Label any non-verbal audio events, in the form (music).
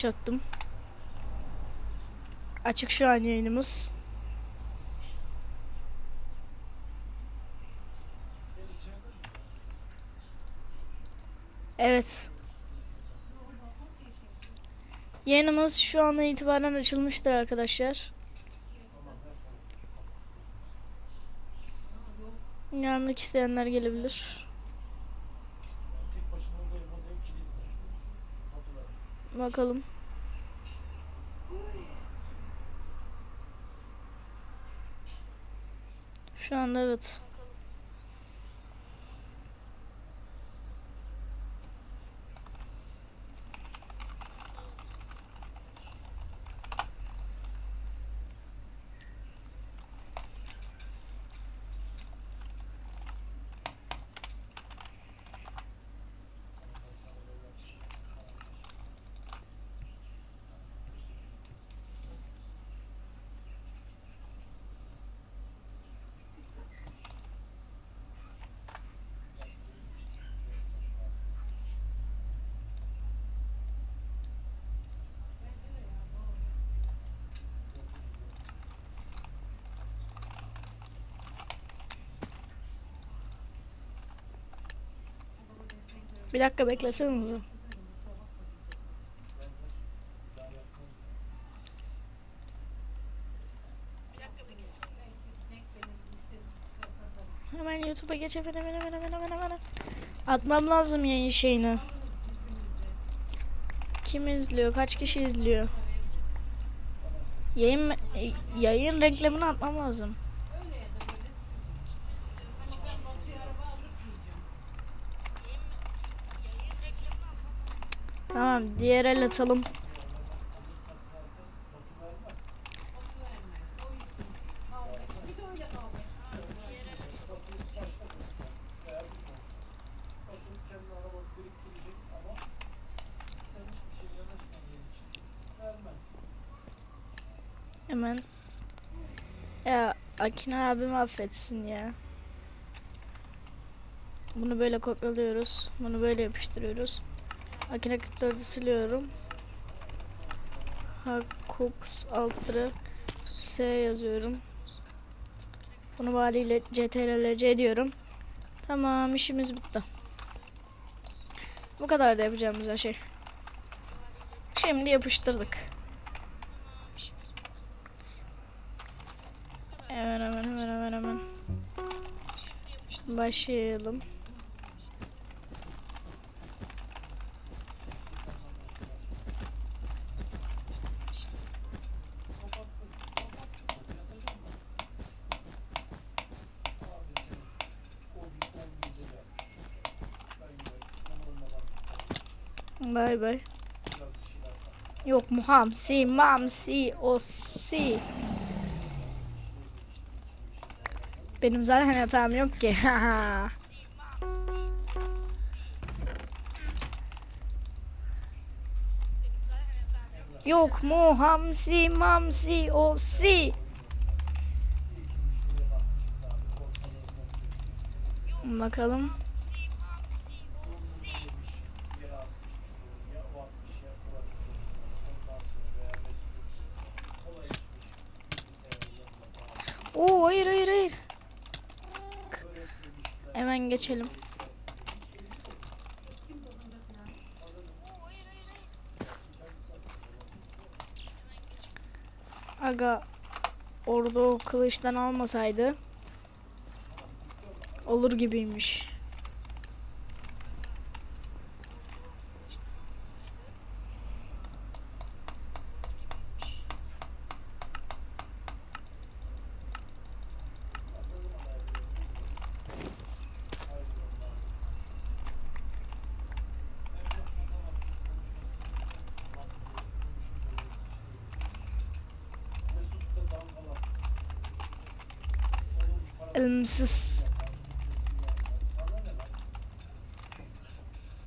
Çattım. Açık şu an yayınımız. Evet. Yayınımız şu andan itibaren açılmıştır arkadaşlar. Gelmek isteyenler gelebilir. Bakalım. Şu anda evet. Bir dakika beklesenize. Hemen YouTube'a geç hemen hemen hemen hemen hemen hemen. Atmam lazım yayın şeyini. Kim izliyor? Kaç kişi izliyor? Yayın yayın reklamını atmam lazım. Tamam, diğer el atalım. Hemen. Ya Akin abim affetsin ya. Bunu böyle kopyalıyoruz. Bunu böyle yapıştırıyoruz. Akine 44'ü siliyorum. Hakux altları S yazıyorum. Bunu valiyle CTRL-C diyorum. Tamam işimiz bitti. Bu kadar da yapacağımız her şey. Şimdi yapıştırdık. Hemen hemen hemen hemen hemen. Başlayalım. Bay bay. Yok mu hamsi, mamsi, osi. Benim zaten hatam yok ki. (laughs) yok mu hamsi, mamsi, osi. Bakalım. Oo hayır hayır hayır. Hemen geçelim. Aga orada o kılıçtan almasaydı olur gibiymiş. Ölümsüz.